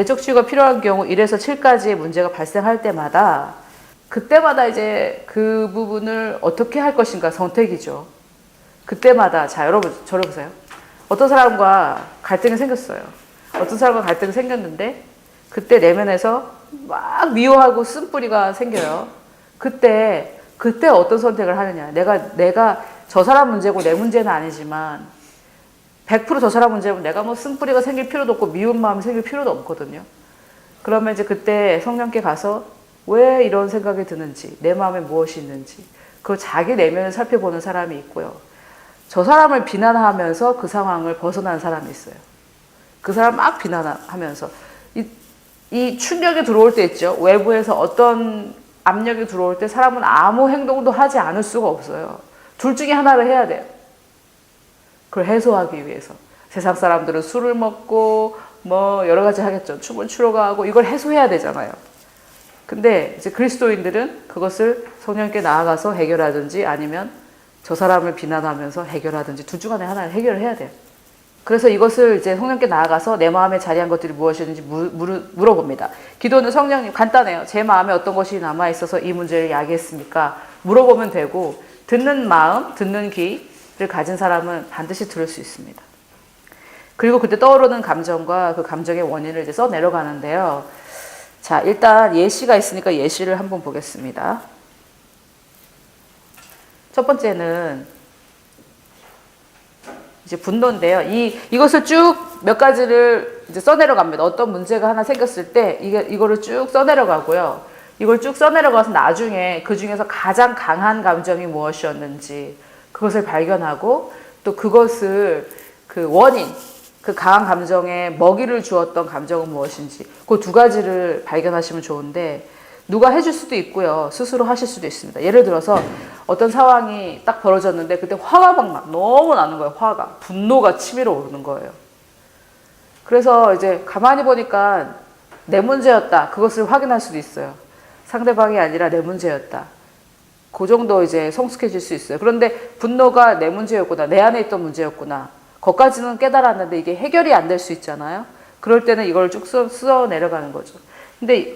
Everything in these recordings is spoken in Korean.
내적 치유가 필요한 경우 1에서 7까지의 문제가 발생할 때마다 그때마다 이제 그 부분을 어떻게 할 것인가 선택이죠. 그때마다 자 여러분 저를 보세요. 어떤 사람과 갈등이 생겼어요. 어떤 사람과 갈등이 생겼는데 그때 내면에서 막 미워하고 쓴뿌리가 생겨요. 그때 그때 어떤 선택을 하느냐. 내가 내가 저 사람 문제고 내 문제는 아니지만 100%저 사람 문제면 내가 뭐 쓴뿌리가 생길 필요도 없고 미운 마음이 생길 필요도 없거든요. 그러면 이제 그때 성령께 가서 왜 이런 생각이 드는지, 내 마음에 무엇이 있는지, 그 자기 내면을 살펴보는 사람이 있고요. 저 사람을 비난하면서 그 상황을 벗어난 사람이 있어요. 그 사람 막 비난하면서 이, 이 충격이 들어올 때 있죠. 외부에서 어떤 압력이 들어올 때 사람은 아무 행동도 하지 않을 수가 없어요. 둘 중에 하나를 해야 돼요. 그걸 해소하기 위해서. 세상 사람들은 술을 먹고 뭐 여러 가지 하겠죠. 춤을 추러 가고 이걸 해소해야 되잖아요. 근데 이제 그리스도인들은 그것을 성령께 나아가서 해결하든지 아니면 저 사람을 비난하면서 해결하든지 둘 중 안에 하나를 해결을 해야 돼요. 그래서 이것을 이제 성령께 나아가서 내 마음에 자리한 것들이 무엇이었는지 물, 물, 물어봅니다. 기도는 성령님 간단해요. 제 마음에 어떤 것이 남아 있어서 이 문제를 야기했습니까? 물어보면 되고 듣는 마음, 듣는 귀를 가진 사람은 반드시 들을 수 있습니다. 그리고 그때 떠오르는 감정과 그 감정의 원인을 이제 써 내려가는데요. 자, 일단 예시가 있으니까 예시를 한번 보겠습니다. 첫 번째는 이제 분노인데요. 이 이것을 쭉 몇 가지를 이제 써내려갑니다. 어떤 문제가 하나 생겼을 때 이게 이거를 쭉 써내려가고요. 이걸 쭉 써내려가서 나중에 그 중에서 가장 강한 감정이 무엇이었는지 그것을 발견하고 또 그것을 그 원인 그 강한 감정에 먹이를 주었던 감정은 무엇인지 그 두 가지를 발견하시면 좋은데 누가 해줄 수도 있고요. 스스로 하실 수도 있습니다. 예를 들어서 어떤 상황이 딱 벌어졌는데 그때 화가 막 나, 너무 나는 거예요 화가. 분노가 치밀어 오르는 거예요. 그래서 이제 가만히 보니까 내 문제였다. 그것을 확인할 수도 있어요. 상대방이 아니라 내 문제였다 그 정도 이제 성숙해질 수 있어요 그런데 분노가 내 문제였구나 내 안에 있던 문제였구나 거까지는 깨달았는데 이게 해결이 안 될 수 있잖아요. 그럴 때는 이걸 쭉 써, 써 내려가는 거죠. 근데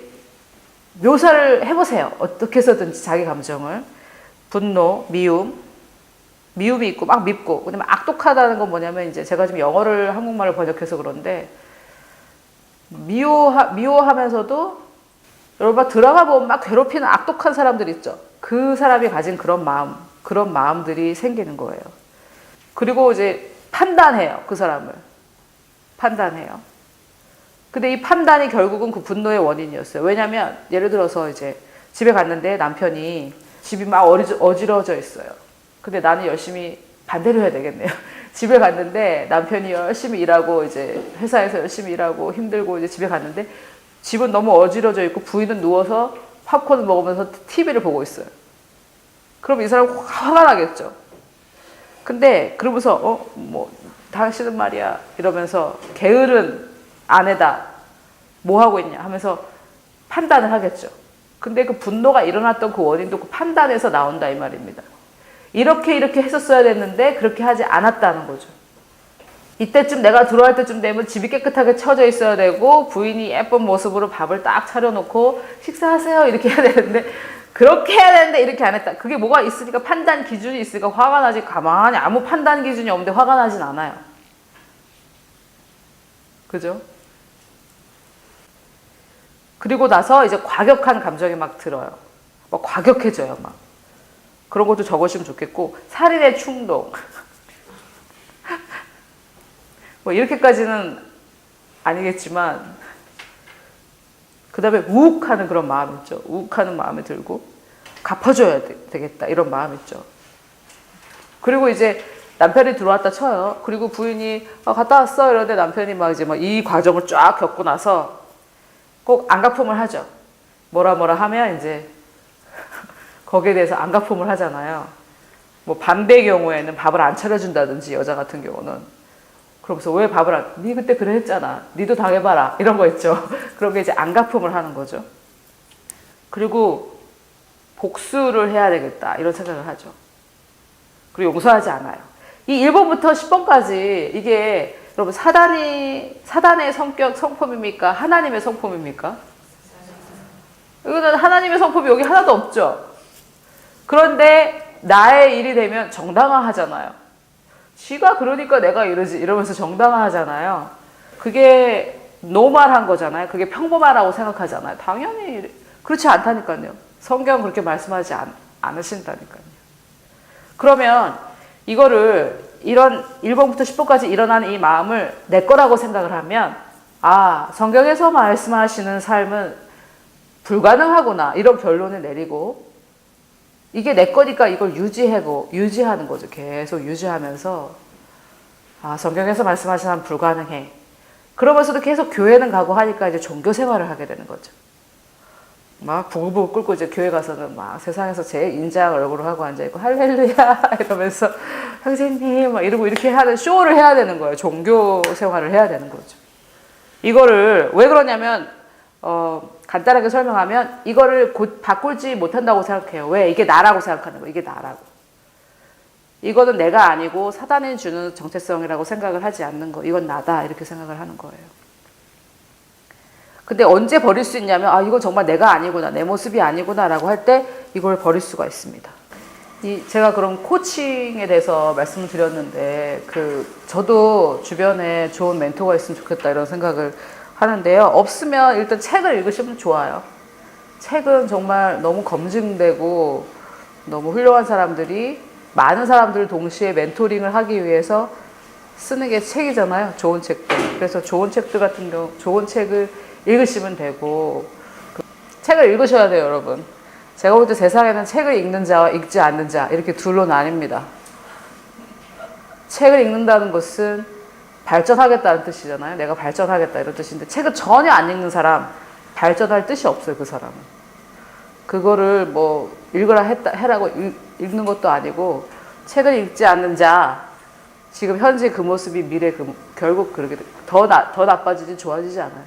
묘사를 해보세요. 어떻게 해서든지 자기 감정을. 분노, 미움, 미움이 있고 막 밉고. 그다음에 악독하다는 건 뭐냐면 이제 제가 지금 영어를 한국말로 번역해서 그런데 미워하, 미워하면서도 여러분 드라마 보면 막 괴롭히는 악독한 사람들 있죠. 그 사람이 가진 그런 마음, 그런 마음들이 생기는 거예요. 그리고 이제 판단해요. 그 사람을. 판단해요. 근데 이 판단이 결국은 그 분노의 원인이었어요. 왜냐면 예를 들어서 이제 집에 갔는데 남편이 집이 막 어지, 어지러져 있어요. 근데 나는 열심히 반대로 해야 되겠네요. 집에 갔는데 남편이 열심히 일하고 이제 회사에서 열심히 일하고 힘들고 이제 집에 갔는데 집은 너무 어지러져 있고 부인은 누워서 팝콘을 먹으면서 TV를 보고 있어요. 그럼 이 사람 화가 나겠죠. 근데 그러면서 어 뭐 당신은 말이야 이러면서 게으른 아내다 뭐 하고 있냐 하면서 판단을 하겠죠. 근데 그 분노가 일어났던 그 원인도 그 판단에서 나온다 이 말입니다. 이렇게 이렇게 했었어야 됐는데 그렇게 하지 않았다는 거죠. 이때쯤 내가 들어갈 때쯤 되면 집이 깨끗하게 쳐져 있어야 되고 부인이 예쁜 모습으로 밥을 딱 차려놓고 식사하세요 이렇게 해야 되는데 그렇게 해야 되는데 이렇게 안 했다. 그게 뭐가 있으니까 판단 기준이 있으니까 화가 나지 가만히 아무 판단 기준이 없는데 화가 나진 않아요. 그죠? 그리고 나서 이제 과격한 감정이 막 들어요. 막 과격해져요, 막. 그런 것도 적으시면 좋겠고, 살인의 충동. 뭐, 이렇게까지는 아니겠지만, 그 다음에 우욱하는 그런 마음 있죠. 우욱하는 마음이 들고, 갚아줘야 되, 겠다 이런 마음 있죠. 그리고 이제 남편이 들어왔다 쳐요. 그리고 부인이 어, 갔다 왔어 이러는데 남편이 막 이제 막 이 과정을 쫙 겪고 나서 꼭 안갚음을 하죠. 뭐라 뭐라 하면 이제 거기에 대해서 안갚음을 하잖아요. 뭐 반대 경우에는 밥을 안 차려준다든지 여자 같은 경우는 그러면서 왜 밥을 안? 네 그때 그래 했잖아. 니도 당해봐라 이런 거 있죠. 그런 게 이제 안갚음을 하는 거죠. 그리고 복수를 해야 되겠다 이런 생각을 하죠. 그리고 용서하지 않아요. 이 1번부터 10번까지 이게 여러분 사단이 사단의 성격 성품입니까? 하나님의 성품입니까? 이거는 하나님의 성품이 여기 하나도 없죠. 그런데 나의 일이 되면 정당화하잖아요. 지가 그러니까 내가 이러지 이러면서 정당화하잖아요. 그게 노멀한 거잖아요. 그게 평범하다고 생각하잖아요. 당연히 그렇지 않다니까요. 성경 그렇게 말씀하지 않, 않으신다니까요. 그러면 이거를 이런 1번부터 10번까지 일어나는 이 마음을 내 거라고 생각을 하면 아 성경에서 말씀하시는 삶은 불가능하구나 이런 결론을 내리고 이게 내 거니까 이걸 유지하고 유지하는 거죠. 계속 유지하면서 아 성경에서 말씀하시는 삶 불가능해. 그러면서도 계속 교회는 가고 하니까 이제 종교 생활을 하게 되는 거죠. 막 부글부글 끓고 이제 교회 가서는 막 세상에서 제일 인자한 얼굴을 하고 앉아있고 할렐루야 이러면서 선생님 막 이러고 이렇게 하는 쇼를 해야 되는 거예요. 종교 생활을 해야 되는 거죠. 이거를 왜 그러냐면 어, 간단하게 설명하면 이거를 곧 바꾸지 못한다고 생각해요. 왜? 이게 나라고 생각하는 거예요. 이게 나라고. 이거는 내가 아니고 사단이 주는 정체성이라고 생각을 하지 않는 거. 이건 나다. 이렇게 생각을 하는 거예요. 근데 언제 버릴 수 있냐면, 아, 이건 정말 내가 아니구나. 내 모습이 아니구나. 라고 할 때 이걸 버릴 수가 있습니다. 이, 제가 그럼 코칭에 대해서 말씀을 드렸는데, 그, 저도 주변에 좋은 멘토가 있으면 좋겠다. 이런 생각을 하는데요. 없으면 일단 책을 읽으시면 좋아요. 책은 정말 너무 검증되고 너무 훌륭한 사람들이 많은 사람들을 동시에 멘토링을 하기 위해서 쓰는 게 책이잖아요. 좋은 책들. 그래서 좋은 책들 같은 경우, 좋은 책을 읽으시면 되고, 그 책을 읽으셔야 돼요, 여러분. 제가 볼 때 세상에는 책을 읽는 자와 읽지 않는 자, 이렇게 둘로 나뉩니다. 책을 읽는다는 것은 발전하겠다는 뜻이잖아요. 내가 발전하겠다 이런 뜻인데 책을 전혀 안 읽는 사람 발전할 뜻이 없어요. 그 사람은 그거를 뭐 읽으라 했다 해라고 읽, 읽는 것도 아니고 책을 읽지 않는 자 지금 현재 그 모습이 미래 그 결국 그렇게 더 나 더 나빠지지 좋아지지 않아요.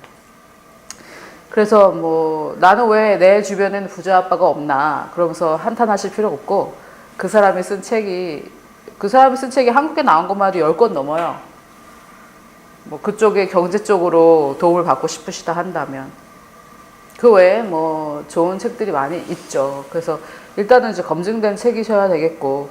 그래서 뭐 나는 왜 내 주변에는 부자 아빠가 없나 그러면서 한탄하실 필요 없고 그 사람이 쓴 책이 그 사람이 쓴 책이 한국에 나온 것만 해도 10권 넘어요. 뭐 그쪽에 경제 쪽으로 도움을 받고 싶으시다 한다면 그 외에 뭐 좋은 책들이 많이 있죠. 그래서 일단은 이제 검증된 책이셔야 되겠고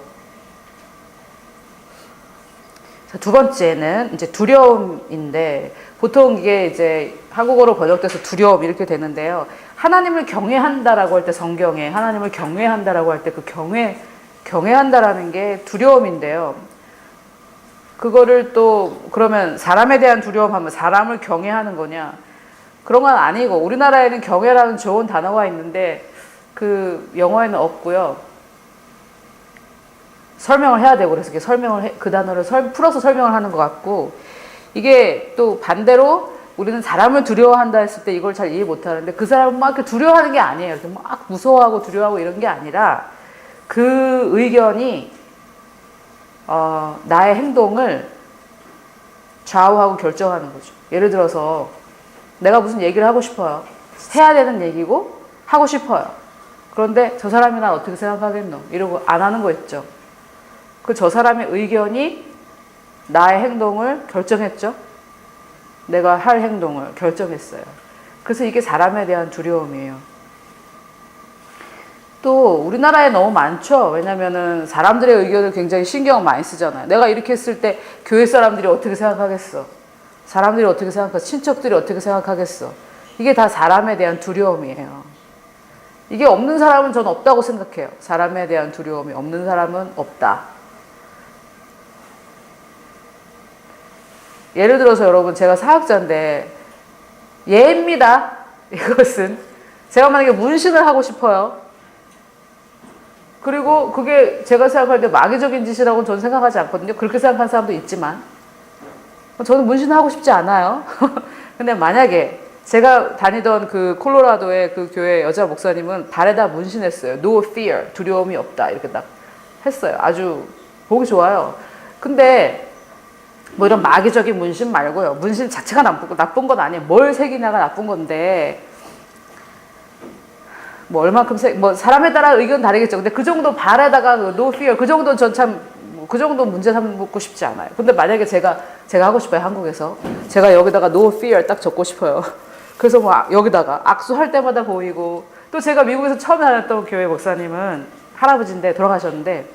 자, 두 번째는 이제 두려움인데 보통 이게 이제 한국어로 번역돼서 두려움 이렇게 되는데요. 하나님을 경외한다라고 할 때 성경에 하나님을 경외한다라고 할 때 그 경외 경외한다라는 게 두려움인데요. 그거를 또 그러면 사람에 대한 두려움하면 사람을 경외하는 거냐? 그런 건 아니고 우리나라에는 경외라는 좋은 단어가 있는데 그 영어에는 없고요. 설명을 해야 되고 그래서 설명을 해, 그 단어를 설, 풀어서 설명을 하는 것 같고 이게 또 반대로 우리는 사람을 두려워한다 했을 때 이걸 잘 이해 못 하는데 그 사람은 막 두려워하는 게 아니에요. 이렇게 막 무서워하고 두려워하고 이런 게 아니라 그 의견이 어, 나의 행동을 좌우하고 결정하는 거죠. 예를 들어서 내가 무슨 얘기를 하고 싶어요. 해야 되는 얘기고 하고 싶어요. 그런데 저 사람이 난 어떻게 생각하겠노? 이러고 안 하는 거 있죠. 그 저 사람의 의견이 나의 행동을 결정했죠. 내가 할 행동을 결정했어요. 그래서 이게 사람에 대한 두려움이에요. 또 우리나라에 너무 많죠. 왜냐면은 사람들의 의견을 굉장히 신경 많이 쓰잖아요. 내가 이렇게 했을 때 교회 사람들이 어떻게 생각하겠어? 사람들이 어떻게 생각하? 친척들이 어떻게 생각하겠어? 이게 다 사람에 대한 두려움이에요. 이게 없는 사람은 전 없다고 생각해요. 사람에 대한 두려움이 없는 사람은 없다. 예를 들어서 여러분 제가 사학자인데 예입니다. 이것은 제가 만약에 문신을 하고 싶어요. 그리고 그게 제가 생각할 때 마귀적인 짓이라고 저는 생각하지 않거든요. 그렇게 생각하는 사람도 있지만 저는 문신을 하고 싶지 않아요. 근데 만약에 제가 다니던 그 콜로라도의 그 교회 여자 목사님은 발에다 문신했어요. No fear, 두려움이 없다 이렇게 딱 했어요. 아주 보기 좋아요. 근데 뭐 이런 마귀적인 문신 말고요. 문신 자체가 나쁜 건 아니에요. 뭘 새기냐가 나쁜 건데 뭐 얼만큼 새, 뭐 사람에 따라 의견 다르겠죠. 근데 그 정도 발에다가 그 no fear 그 정도 전참뭐그 정도 문제 삼고 싶지 않아요. 근데 만약에 제가 제가 하고 싶어요 한국에서 제가 여기다가 no fear 딱 적고 싶어요. 그래서 뭐 아- 여기다가 악수할 때마다 보이고 또 제가 미국에서 처음 다녔던 교회 목사님은 할아버지인데 돌아가셨는데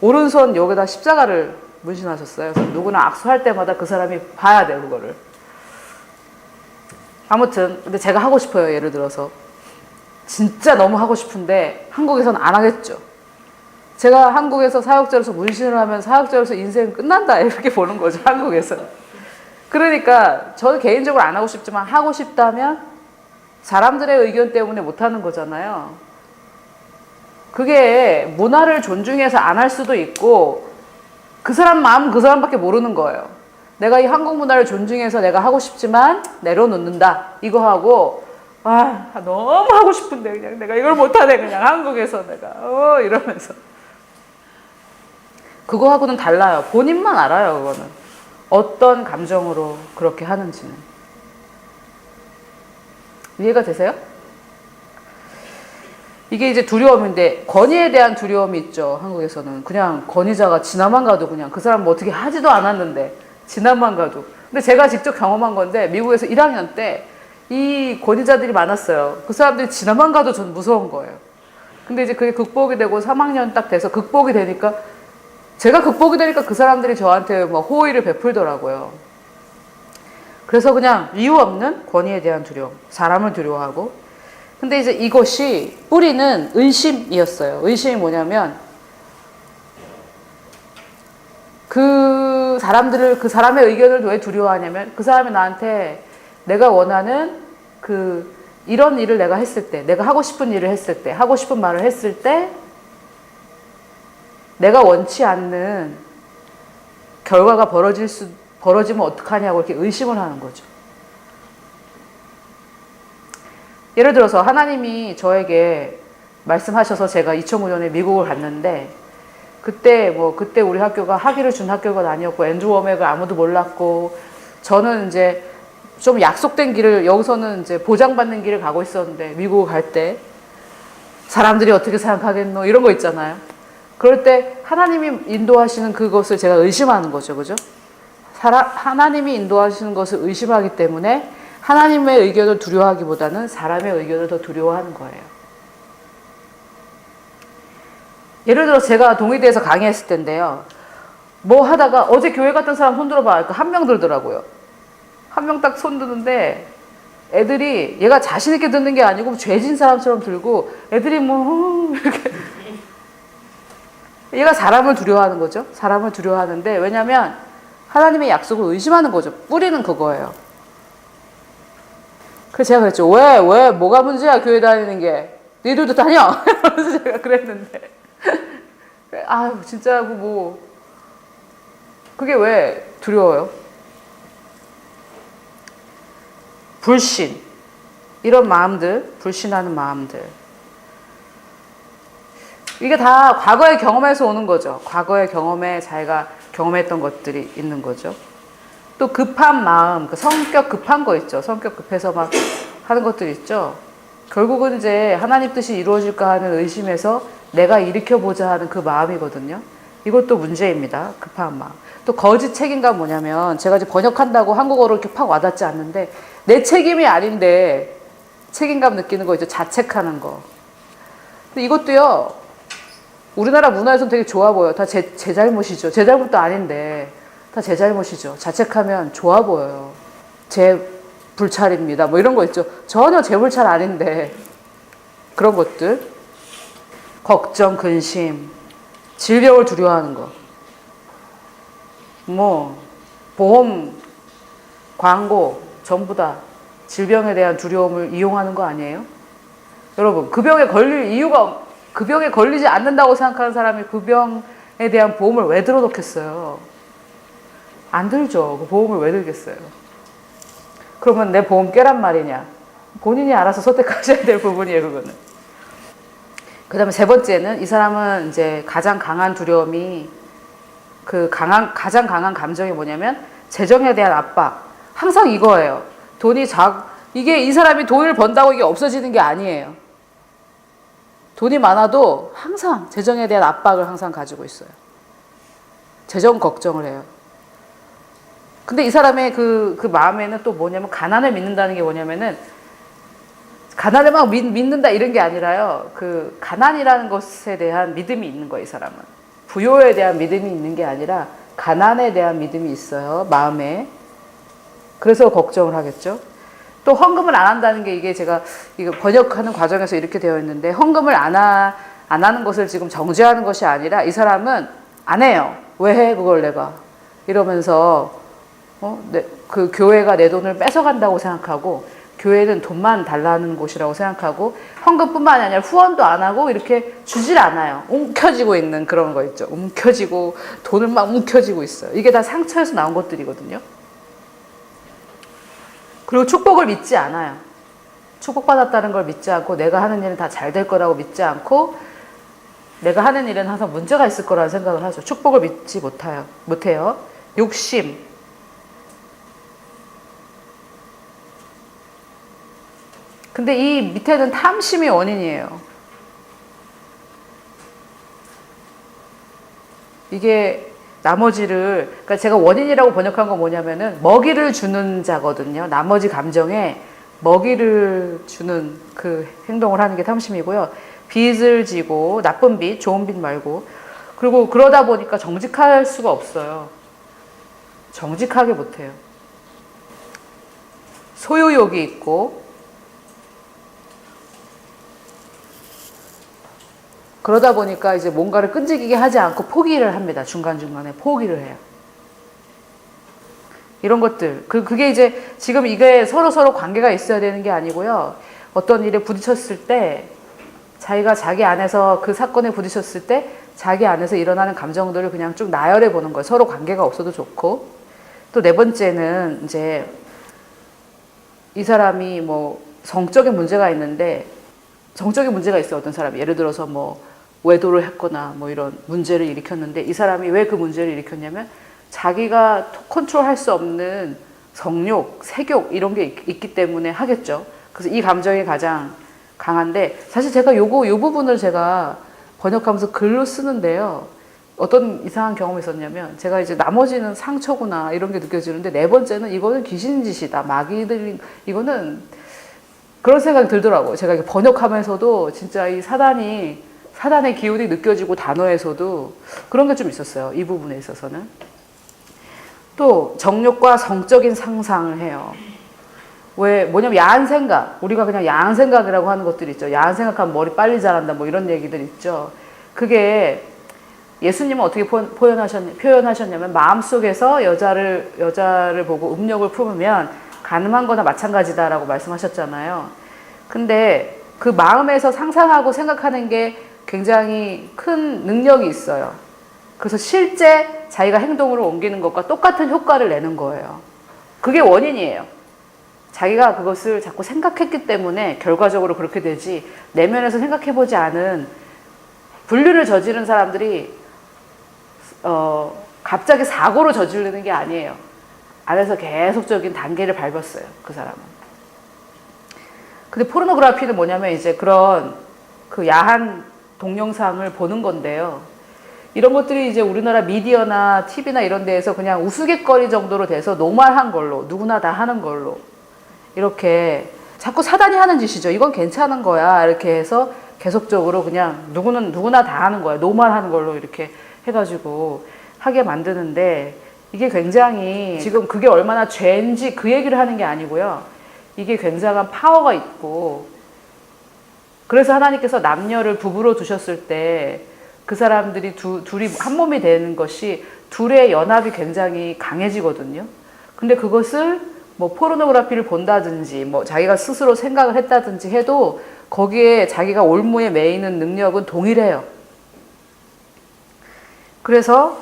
오른손 여기다 십자가를 문신하셨어요. 그래서 누구나 악수할 때마다 그 사람이 봐야 돼요 그거를. 아무튼 근데 제가 하고 싶어요 예를 들어서 진짜 너무 하고 싶은데 한국에서는 안 하겠죠. 제가 한국에서 사역자로서 문신을 하면 사역자로서 인생 끝난다 이렇게 보는 거죠 한국에서. 그러니까 저는 개인적으로 안 하고 싶지만 하고 싶다면 사람들의 의견 때문에 못 하는 거잖아요. 그게 문화를 존중해서 안 할 수도 있고 그 사람 마음 그 사람밖에 모르는 거예요. 내가 이 한국 문화를 존중해서 내가 하고 싶지만 내려놓는다 이거 하고 아 너무 하고 싶은데 그냥 내가 이걸 못하네 그냥 한국에서 내가. 어 이러면서. 그거하고는 달라요. 본인만 알아요 그거는. 어떤 감정으로 그렇게 하는지는. 이해가 되세요? 이게 이제 두려움인데 권위에 대한 두려움이 있죠 한국에서는. 그냥 권위자가 지나만 가도 그냥 그 사람 뭐 어떻게 하지도 않았는데 지나만 가도. 근데 제가 직접 경험한 건데 미국에서 1학년 때 이 권위자들이 많았어요. 그 사람들이 지나만 가도 전 무서운 거예요. 근데 이제 그게 극복이 되고 3학년 딱 돼서 극복이 되니까 제가 극복이 되니까 그 사람들이 저한테 뭐 호의를 베풀더라고요. 그래서 그냥 이유 없는 권위에 대한 두려움 사람을 두려워하고. 근데 이제 이것이 뿌리는 의심이었어요. 의심이 뭐냐면 그 사람들을 그 사람의 의견을 왜 두려워하냐면 그 사람이 나한테 내가 원하는 그 이런 일을 내가 했을 때 내가 하고 싶은 일을 했을 때 하고 싶은 말을 했을 때 내가 원치 않는 결과가 벌어질 수 벌어지면 어떡하냐고 이렇게 의심을 하는 거죠. 예를 들어서 하나님이 저에게 말씀하셔서 제가 2005년에 미국을 갔는데 그때 뭐 그때 우리 학교가 학위를 준 학교가 아니었고 앤드루 워맥을 아무도 몰랐고 저는 이제 좀 약속된 길을 여기서는 이제 보장받는 길을 가고 있었는데 미국 갈 때 사람들이 어떻게 생각하겠노 이런 거 있잖아요. 그럴 때 하나님이 인도하시는 그것을 제가 의심하는 거죠, 그죠? 하나님이 인도하시는 것을 의심하기 때문에 하나님의 의견을 두려워하기보다는 사람의 의견을 더 두려워하는 거예요. 예를 들어 제가 동의대에서 강의했을 텐데요. 뭐 하다가 어제 교회 갔던 사람 손 들어봐. 한명 들더라고요. 한 명 딱 손 드는데 애들이 얘가 자신 있게 듣는 게 아니고 죄진 사람처럼 들고 애들이 뭐 이렇게 얘가 사람을 두려워하는 거죠. 사람을 두려워하는데 왜냐하면 하나님의 약속을 의심하는 거죠. 뿌리는 그거예요. 그래서 제가 그랬죠. 왜, 왜, 뭐가 문제야, 교회 다니는 게. 니들도 다녀! 그래서 제가 그랬는데. 아, 진짜, 뭐, 그게 왜 두려워요? 불신. 이런 마음들, 불신하는 마음들. 이게 다 과거의 경험에서 오는 거죠. 과거의 경험에 자기가 경험했던 것들이 있는 거죠. 또 급한 마음, 그 성격 급한 거 있죠. 성격 급해서 막 하는 것들 있죠. 결국은 이제 하나님 뜻이 이루어질까 하는 의심에서 내가 일으켜보자 하는 그 마음이거든요. 이것도 문제입니다. 급한 마음. 또 거짓 책임감 뭐냐면 제가 이제 번역한다고 한국어로 이렇게 팍 와닿지 않는데 내 책임이 아닌데 책임감 느끼는 거 있죠. 자책하는 거. 근데 이것도요. 우리나라 문화에서는 되게 좋아 보여. 다 제, 제 잘못이죠. 제 잘못도 아닌데 다 제 잘못이죠. 자책하면 좋아 보여요. 제 불찰입니다. 뭐 이런 거 있죠. 전혀 제 불찰 아닌데 그런 것들. 걱정, 근심, 질병을 두려워하는 거. 뭐 보험, 광고 전부 다 질병에 대한 두려움을 이용하는 거 아니에요? 여러분 그 병에 걸릴 이유가 그 병에 걸리지 않는다고 생각하는 사람이 그 병에 대한 보험을 왜 들어놓겠어요? 안 들죠. 그 보험을 왜 들겠어요? 그러면 내 보험 깨란 말이냐? 본인이 알아서 선택하셔야 될 부분이에요, 그거는. 그 다음에 세 번째는 이 사람은 이제 가장 강한 두려움이 그 강한, 가장 강한 감정이 뭐냐면 재정에 대한 압박. 항상 이거예요. 돈이 작, 이게 이 사람이 돈을 번다고 이게 없어지는 게 아니에요. 돈이 많아도 항상 재정에 대한 압박을 항상 가지고 있어요. 재정 걱정을 해요. 근데 이 사람의 그, 그 마음에는 또 뭐냐면 가난을 믿는다는 게 뭐냐면은 가난을 막 믿, 믿는다 이런 게 아니라요. 그 가난이라는 것에 대한 믿음이 있는 거예요, 이 사람은. 부요에 대한 믿음이 있는 게 아니라 가난에 대한 믿음이 있어요, 마음에. 그래서 걱정을 하겠죠. 또 헌금을 안 한다는 게 이게 제가 이거 번역하는 과정에서 이렇게 되어 있는데 헌금을 안, 하, 안 하는 것을 지금 정죄하는 것이 아니라 이 사람은 안 해요. 왜 해, 그걸 내가. 이러면서 어? 내, 그 교회가 내 돈을 뺏어간다고 생각하고 교회는 돈만 달라는 곳이라고 생각하고 헌금뿐만 아니라 후원도 안 하고 이렇게 주질 않아요. 움켜쥐고 있는 그런 거 있죠. 움켜쥐고 돈을 막 움켜쥐고 있어요. 이게 다 상처에서 나온 것들이거든요. 그리고 축복을 믿지 않아요. 축복받았다는 걸 믿지 않고 내가 하는 일은 다 잘 될 거라고 믿지 않고 내가 하는 일은 항상 문제가 있을 거라는 생각을 하죠. 축복을 믿지 못해요. 못해요. 욕심, 근데 이 밑에는 탐심이 원인이에요. 이게 나머지를, 그러니까 제가 원인이라고 번역한 건 뭐냐면은 먹이를 주는 자거든요. 나머지 감정에 먹이를 주는 그 행동을 하는 게 탐심이고요. 빚을 지고, 나쁜 빚, 좋은 빚 말고. 그리고 그러다 보니까 정직할 수가 없어요. 정직하게 못해요. 소유욕이 있고, 그러다 보니까 이제 뭔가를 끈질기게 하지 않고 포기를 합니다. 중간중간에 포기를 해요. 이런 것들. 그, 그게 이제 지금 이게 서로 서로 관계가 있어야 되는 게 아니고요. 어떤 일에 부딪혔을 때 자기가 자기 안에서 그 사건에 부딪혔을 때 자기 안에서 일어나는 감정들을 그냥 쭉 나열해 보는 거예요. 서로 관계가 없어도 좋고. 또 네 번째는 이제 이 사람이 뭐 성적인 문제가 있는데 정적인 문제가 있어요. 어떤 사람이. 예를 들어서 뭐 외도를 했거나 뭐 이런 문제를 일으켰는데 이 사람이 왜 그 문제를 일으켰냐면 자기가 컨트롤 할 수 없는 성욕, 색욕 이런 게 있, 기 때문에 하겠죠. 그래서 이 감정이 가장 강한데 사실 제가 요거 요 부분을 제가 번역하면서 글로 쓰는데요. 어떤 이상한 경험이 있었냐면 제가 이제 나머지는 상처구나 이런 게 느껴지는데 네 번째는 이거는 귀신 짓이다. 마귀들 이거는 그런 생각이 들더라고요. 제가 번역하면서도 진짜 이 사단이 사단의 기운이 느껴지고 단어에서도 그런 게 좀 있었어요. 이 부분에 있어서는. 또 정욕과 성적인 상상을 해요. 왜 뭐냐면 야한 생각 우리가 그냥 야한 생각이라고 하는 것들 있죠 야한 생각하면 머리 빨리 자란다 뭐 이런 얘기들 있죠 그게 예수님은 어떻게 표현하셨, 표현하셨냐면 마음속에서 여자를 여자를 보고 음욕을 품으면 가늠한 거나 마찬가지다라고 말씀하셨잖아요 근데 그 마음에서 상상하고 생각하는 게 굉장히 큰 능력이 있어요. 그래서 실제 자기가 행동으로 옮기는 것과 똑같은 효과를 내는 거예요. 그게 원인이에요. 자기가 그것을 자꾸 생각했기 때문에 결과적으로 그렇게 되지 내면에서 생각해보지 않은 분류를 저지른 사람들이 어, 갑자기 사고로 저지르는 게 아니에요. 안에서 계속적인 단계를 밟았어요. 그 사람은. 근데 포르노그라피는 뭐냐면 이제 그런 그 야한 동영상을 보는 건데요. 이런 것들이 이제 우리나라 미디어나 TV나 이런 데에서 그냥 우스갯거리 정도로 돼서 노말한 걸로, 누구나 다 하는 걸로, 이렇게 자꾸 사단이 하는 짓이죠. 이건 괜찮은 거야. 이렇게 해서 계속적으로 그냥 누구는, 누구나 다 하는 거야. 노말하는 걸로 이렇게 해가지고 하게 만드는데 이게 굉장히 지금 그게 얼마나 죄인지 그 얘기를 하는 게 아니고요. 이게 굉장한 파워가 있고 그래서 하나님께서 남녀를 부부로 두셨을 때 그 사람들이 두, 둘이 한 몸이 되는 것이 둘의 연합이 굉장히 강해지거든요. 근데 그것을 뭐 포르노그라피를 본다든지 뭐 자기가 스스로 생각을 했다든지 해도 거기에 자기가 올무에 매이는 능력은 동일해요. 그래서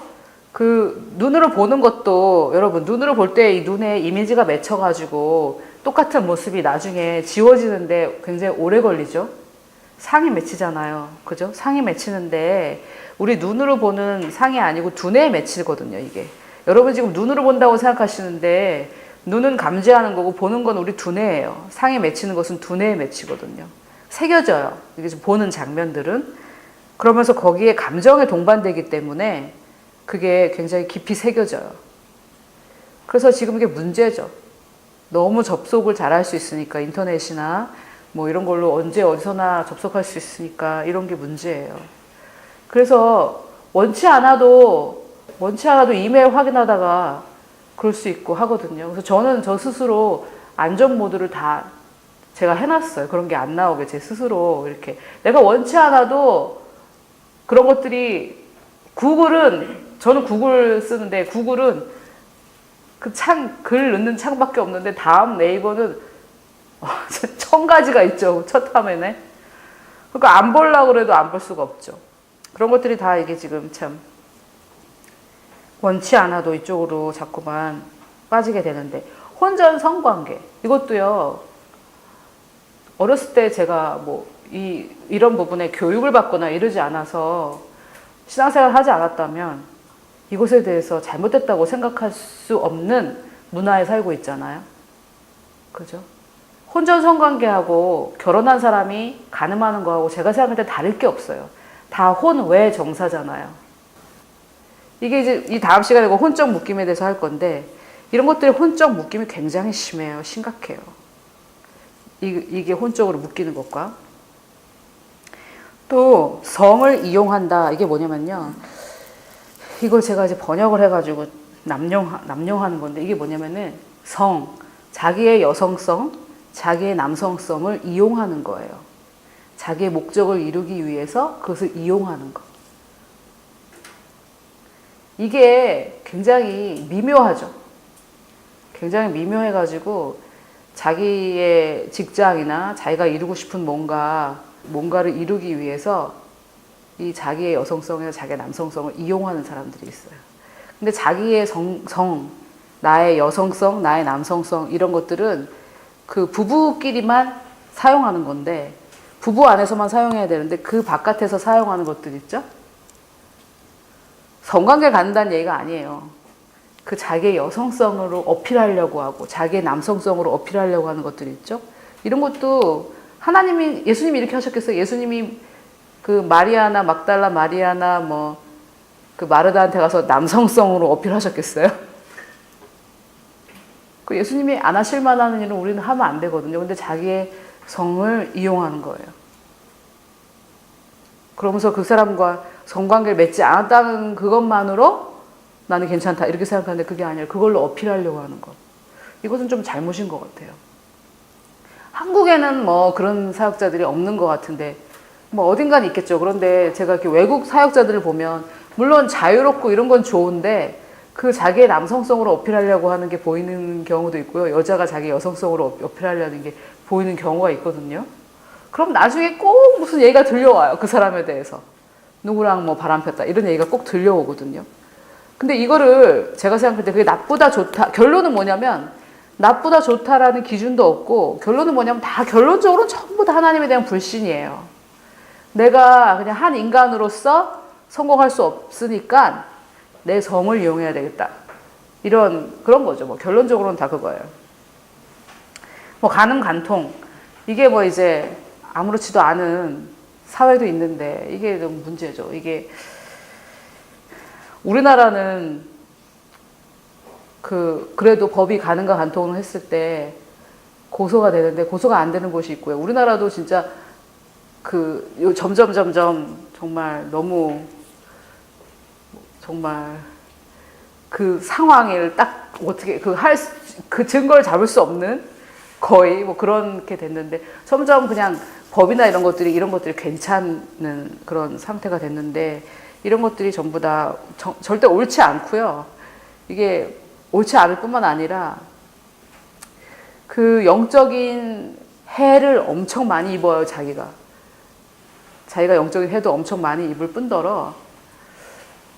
그 눈으로 보는 것도 여러분 눈으로 볼 때 이 눈에 이미지가 맺혀가지고 똑같은 모습이 나중에 지워지는데 굉장히 오래 걸리죠. 상이 맺히잖아요. 그죠? 상이 맺히는데 우리 눈으로 보는 상이 아니고 두뇌에 맺히거든요, 이게. 여러분 지금 눈으로 본다고 생각하시는데 눈은 감지하는 거고 보는 건 우리 두뇌예요. 상에 맺히는 것은 두뇌에 맺히거든요. 새겨져요. 이게 보는 장면들은. 그러면서 거기에 감정에 동반되기 때문에 그게 굉장히 깊이 새겨져요. 그래서 지금 이게 문제죠. 너무 접속을 잘 할 수 있으니까 인터넷이나 뭐 이런 걸로 언제 어디서나 접속할 수 있으니까 이런 게 문제예요. 그래서 원치 않아도 원치 않아도 이메일 확인하다가 그럴 수 있고 하거든요. 그래서 저는 저 스스로 안전 모드를 다 제가 해놨어요. 그런 게 안 나오게 제 스스로 이렇게 내가 원치 않아도 그런 것들이 구글은 저는 구글 쓰는데 구글은 그 창 글 넣는 창밖에 없는데 다음 네이버는 어, 천 가지가 있죠 첫 화면에 그러니까 안 보려고 그래도 안 볼 수가 없죠 그런 것들이 다 이게 지금 참 원치 않아도 이쪽으로 자꾸만 빠지게 되는데 혼전 성관계 이것도요 어렸을 때 제가 뭐 이 이런 부분에 교육을 받거나 이러지 않아서 신앙생활 하지 않았다면 이것에 대해서 잘못됐다고 생각할 수 없는 문화에 살고 있잖아요. 그죠? 혼전 성관계하고 결혼한 사람이 가늠하는 거하고 제가 생각할 때 다를 게 없어요. 다 혼 외 정사잖아요. 이게 이제 이 다음 시간에 그 혼적 묶임에 대해서 할 건데 이런 것들이 혼적 묶임이 굉장히 심해요. 심각해요. 이, 이게 혼적으로 묶이는 것과 또 성을 이용한다. 이게 뭐냐면요. 이걸 제가 이제 번역을 해가지고 남용, 남용하는 건데 이게 뭐냐면은 성, 자기의 여성성, 자기의 남성성을 이용하는 거예요. 자기의 목적을 이루기 위해서 그것을 이용하는 것. 이게 굉장히 미묘하죠. 굉장히 미묘해가지고 자기의 직장이나 자기가 이루고 싶은 뭔가, 뭔가를 이루기 위해서 이 자기의 여성성이나 자기의 남성성을 이용하는 사람들이 있어요. 근데 자기의 성, 성, 나의 여성성, 나의 남성성 이런 것들은 그 부부끼리만 사용하는 건데 부부 안에서만 사용해야 되는데 그 바깥에서 사용하는 것들 있죠? 성관계 갖는다는 얘기가 아니에요. 그 자기의 여성성으로 어필하려고 하고 자기의 남성성으로 어필하려고 하는 것들 있죠? 이런 것도 하나님이 예수님이 이렇게 하셨겠어요? 예수님이 그 마리아나 막달라 마리아나 뭐 그 마르다한테 가서 남성성으로 어필하셨겠어요? 그 예수님이 안 하실 만한 일은 우리는 하면 안 되거든요. 근데 자기의 성을 이용하는 거예요. 그러면서 그 사람과 성관계를 맺지 않았다는 그것만으로 나는 괜찮다 이렇게 생각하는데 그게 아니라 그걸로 어필하려고 하는 것. 이것은 좀 잘못인 것 같아요. 한국에는 뭐 그런 사역자들이 없는 것 같은데 뭐 어딘가는 있겠죠. 그런데 제가 이렇게 외국 사역자들을 보면 물론 자유롭고 이런 건 좋은데 그 자기의 남성성으로 어필하려고 하는 게 보이는 경우도 있고요. 여자가 자기 여성성으로 어필하려는 게 보이는 경우가 있거든요. 그럼 나중에 꼭 무슨 얘기가 들려와요. 그 사람에 대해서. 누구랑 뭐 바람 폈다. 이런 얘기가 꼭 들려오거든요. 근데 이거를 제가 생각할 때 그게 나쁘다 좋다. 결론은 뭐냐면 나쁘다 좋다라는 기준도 없고 결론은 뭐냐면 다 결론적으로는 전부 다 하나님에 대한 불신이에요. 내가 그냥 한 인간으로서 성공할 수 없으니까 내 성을 이용해야 되겠다. 이런 그런 거죠. 뭐 결론적으로는 다 그거예요. 뭐 가능 간통 이게 뭐 이제 아무렇지도 않은 사회도 있는데 이게 좀 문제죠. 이게 우리나라는 그 그래도 법이 가능과 간통을 했을 때 고소가 되는데 고소가 안 되는 곳이 있고요. 우리나라도 진짜 그요 점점 점점 정말 너무 정말 그 상황을 딱 어떻게 그할그 증거를 잡을 수 없는 거의 뭐 그렇게 됐는데 점점 그냥 법이나 이런 것들이 이런 것들이 괜찮은 그런 상태가 됐는데 이런 것들이 전부 다 저, 절대 옳지 않고요. 이게 옳지 않을 뿐만 아니라 그 영적인 해를 엄청 많이 입어요, 자기가. 자기가 영적인 해도 엄청 많이 입을 뿐더러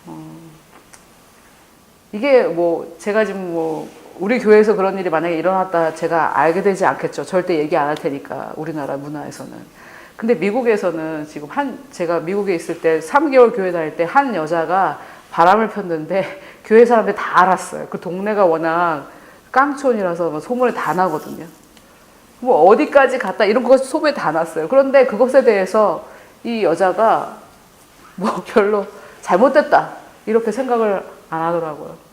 어, 이게 뭐 제가 지금 뭐 우리 교회에서 그런 일이 만약에 일어났다 제가 알게 되지 않겠죠. 절대 얘기 안 할 테니까 우리나라 문화에서는. 근데 미국에서는 지금 한 제가 미국에 있을 때 3개월 교회 다닐 때 한 여자가 바람을 폈는데 교회 사람들 다 알았어요. 그 동네가 워낙 깡촌이라서 뭐 소문이 다 나거든요. 뭐 어디까지 갔다 이런 거 소문이 다 났어요. 그런데 그것에 대해서 이 여자가 뭐 별로 잘못됐다 이렇게 생각을 안 하더라고요.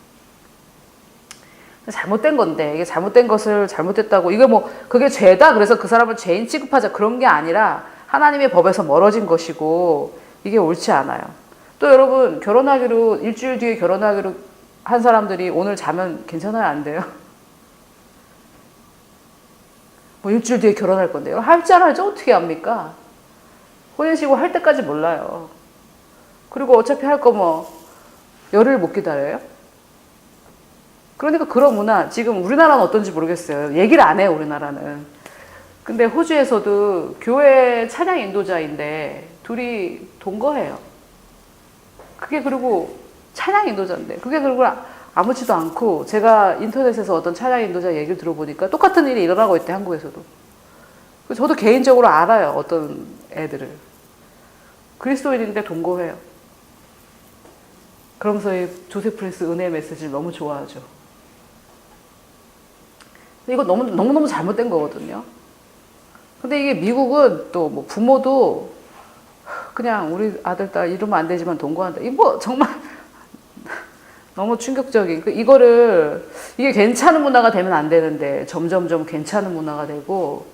잘못된 건데 이게 잘못된 것을 잘못했다고 이게 뭐 그게 죄다 그래서 그 사람을 죄인 취급하자 그런 게 아니라 하나님의 법에서 멀어진 것이고 이게 옳지 않아요. 또 여러분 결혼하기로 일주일 뒤에 결혼하기로 한 사람들이 오늘 자면 괜찮아요 안 돼요? 뭐 일주일 뒤에 결혼할 건데요. 할지 안 할지 어떻게 합니까? 혼인신고 할 때까지 몰라요. 그리고 어차피 할 거 뭐 열흘 못 기다려요? 그러니까 그런 문화 지금 우리나라는 어떤지 모르겠어요. 얘기를 안 해요 우리나라는. 근데 호주에서도 교회 찬양 인도자인데 둘이 동거해요. 그게 그리고 찬양 인도자인데 그게 그리고 아무렇지도 않고 제가 인터넷에서 어떤 찬양 인도자 얘기를 들어보니까 똑같은 일이 일어나고 있대 한국에서도. 저도 개인적으로 알아요 어떤 애들을 그리스도인인데 동거해요. 그러면서 이 조세 프레스 은혜 메시지를 너무 좋아하죠. 이거 너무 너무 너무 잘못된 거거든요. 근데 이게 미국은 또 뭐 부모도 그냥 우리 아들 딸 이러면 안 되지만 동거한다. 이거 정말 너무 충격적인. 그 이거를 이게 괜찮은 문화가 되면 안 되는데 점점점 괜찮은 문화가 되고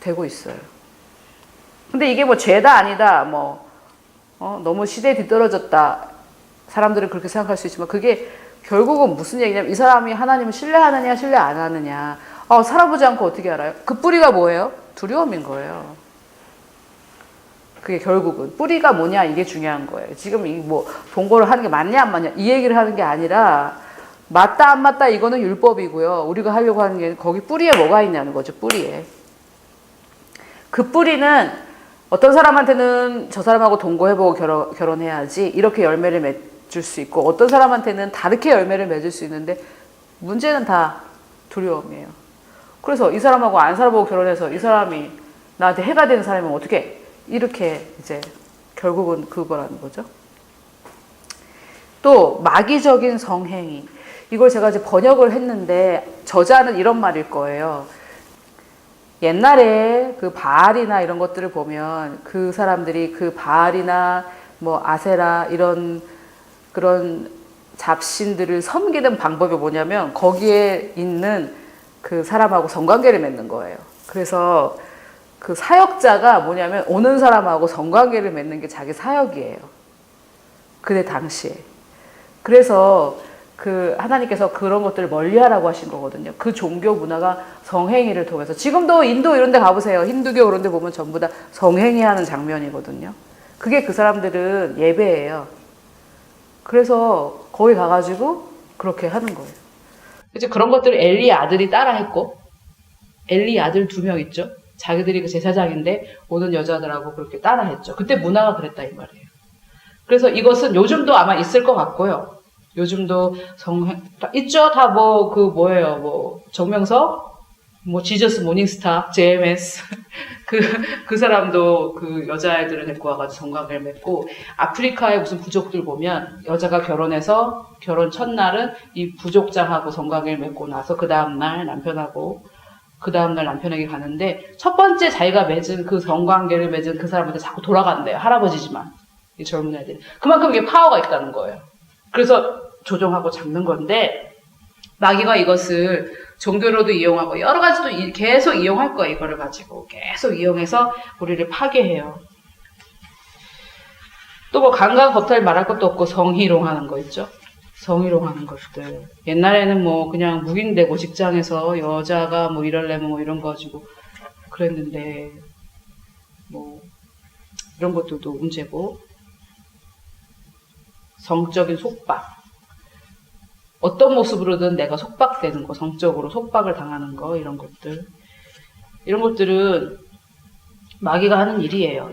되고 있어요. 근데 이게 뭐 죄다 아니다 뭐 어, 너무 시대에 뒤떨어졌다 사람들은 그렇게 생각할 수 있지만 그게 결국은 무슨 얘기냐면 이 사람이 하나님을 신뢰하느냐 신뢰 안 하느냐 어, 살아보지 않고 어떻게 알아요? 그 뿌리가 뭐예요? 두려움인 거예요. 그게 결국은 뿌리가 뭐냐 이게 중요한 거예요. 지금 이 뭐 동거를 하는 게 맞냐 안 맞냐 이 얘기를 하는 게 아니라 맞다 안 맞다 이거는 율법이고요. 우리가 하려고 하는 게 거기 뿌리에 뭐가 있냐는 거죠. 뿌리에. 그 뿌리는 어떤 사람한테는 저 사람하고 동거해보고 결혼, 결혼해야지 이렇게 열매를 맺 을수 있고 어떤 사람한테는 다르게 열매를 맺을 수 있는데 문제는 다 두려움이에요. 그래서 이 사람하고 안 살아보고 결혼해서 이 사람이 나한테 해가 되는 사람이면 어떻게 이렇게 이제 결국은 그거라는 거죠. 또 마귀적인 성행위 이걸 제가 이제 번역을 했는데 저자는 이런 말일 거예요. 옛날에 그 바알이나 이런 것들을 보면 그 사람들이 그 바알이나 뭐 아세라 이런 그런 잡신들을 섬기는 방법이 뭐냐면 거기에 있는 그 사람하고 성관계를 맺는 거예요. 그래서 그 사역자가 뭐냐면 오는 사람하고 성관계를 맺는 게 자기 사역이에요. 그때 당시에. 그래서 그 하나님께서 그런 것들을 멀리하라고 하신 거거든요. 그 종교 문화가 성행위를 통해서 지금도 인도 이런 데 가보세요. 힌두교 그런 데 보면 전부 다 성행위 하는 장면이거든요. 그게 그 사람들은 예배예요. 그래서 거기 가가지고 그렇게 하는 거예요. 이제 그런 것들을 엘리 아들이 따라했고 엘리 아들 두 명 있죠. 자기들이 그 제사장인데 오는 여자들하고 그렇게 따라했죠. 그때 문화가 그랬다 이 말이에요. 그래서 이것은 요즘도 아마 있을 것 같고요. 요즘도 성행 있죠. 다 뭐 그 뭐예요. 뭐 정명서, 뭐 지저스 모닝스타, JMS 그그 사람도 그 여자애들을 데리고 와가지고 성관계를 맺고 아프리카의 무슨 부족들 보면 여자가 결혼해서 결혼 첫날은 이 부족장하고 성관계를 맺고 나서 그 다음 날 남편하고 그 다음날 남편에게 가는데 첫 번째 자기가 맺은 그 성관계를 맺은 그 사람한테 자꾸 돌아간대요. 할아버지지만 이 젊은 애들이 그만큼 이게 파워가 있다는 거예요. 그래서 조종하고 잡는 건데 마귀가 이것을 종교로도 이용하고 여러 가지도 이- 계속 이용할 거예요. 이거를 가지고 계속 이용해서 우리를 파괴해요. 또 뭐 강간 겁탈 말할 것도 없고 성희롱하는 거 있죠. 성희롱하는 것들. 옛날에는 뭐 그냥 묵인되고 직장에서 여자가 뭐 이럴래면 뭐 이런 거 가지고 그랬는데 뭐 이런 것들도 문제고 성적인 속박. 어떤 모습으로든 내가 속박되는 거, 성적으로 속박을 당하는 거, 이런 것들. 이런 것들은 마귀가 하는 일이에요.